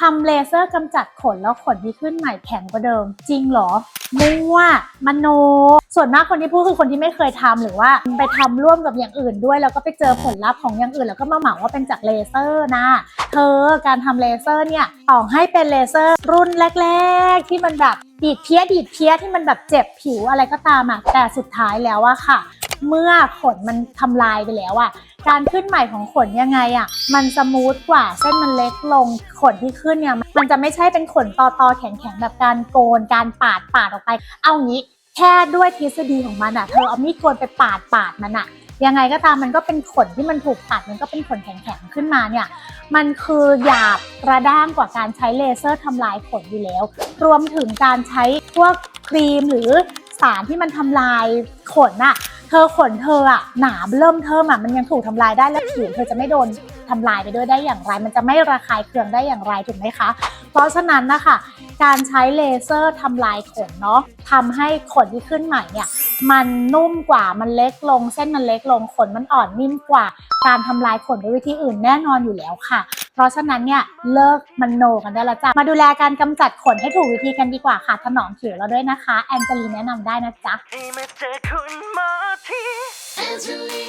ทำเลเซอร์กำจัดขนแล้วขนที่ขึ้นใหม่แข็งกว่าเดิม จริงเหรอมั่วมโน ส่วนมากคนที่พูดคือคนที่ไม่เคยทำหรือว่าไปทำร่วมกับอย่างอื่นด้วย แล้วก็ไปเจอผลลัพธ์ของอย่างอื่น แล้วก็มาเหมาว่าเป็นจากเลเซอร์นะเธอการทำเลเซอร์เนี่ยต่อให้เป็นเลเซอร์รุ่นแรก ๆ ที่มันแบบดีดเพี้ยดีดเพี้ยที่มันแบบเจ็บผิวอะไรก็ตามอะแต่สุดท้ายแล้วอะค่ะ เมื่อขนมันทำลายไปแล้วอะการขึ้นใหม่ของขนยังไงอะมันสมูทกว่าเส้นมันเล็กลงขนที่ขึ้นเนี่ยมันจะไม่ใช่เป็นขนตอตอๆแข็งๆแบบการโกน การปาดปาดออกไป เอางี้แค่ด้วยทฤษฎีของมันอะเธอเอามีดโกนไปปาดปาดมันอะยังไงก็ตามมันก็เป็นขนที่มันถูกตัดมันก็เป็นขนแข็งๆขึ้นมาเนี่ยมันคือหยาบกระด้างกว่าการใช้เลเซอร์ทำลายขนอยู่แล้ว รวมถึงการใช้พวกครีมหรือสารที่มันทำลายขนอะ เธอขนเธออะหนาเริ่มเทิมอะมันยังถูกทำลายได้แล้วผิวเธอจะไม่โดนทำลายไปด้วยได้อย่างไร มันจะไม่ระคายเคืองได้อย่างไรถูกไหมคะ เพราะฉะนั้นนะคะการใช้เลเซอร์ทำลายขนเนาะทำให้ขนที่ขึ้นใหม่เนี่ยมันนุ่มกว่ามันเล็กลง เส้นมันเล็กลงขนมันอ่อนนิ่มกว่า การทำลายขนด้วยวิธีอื่นแน่นอนอยู่แล้วค่ะ เพราะฉะนั้นเนี่ยเลิกมันโนกันได้แล้วจ้ะมาดูแลการกำจัดขนให้ถูกวิธีกันดีกว่าค่ะถนอมผิวเราด้วยนะคะ แอนเจลีแนะนำได้นะจ๊ะ ให้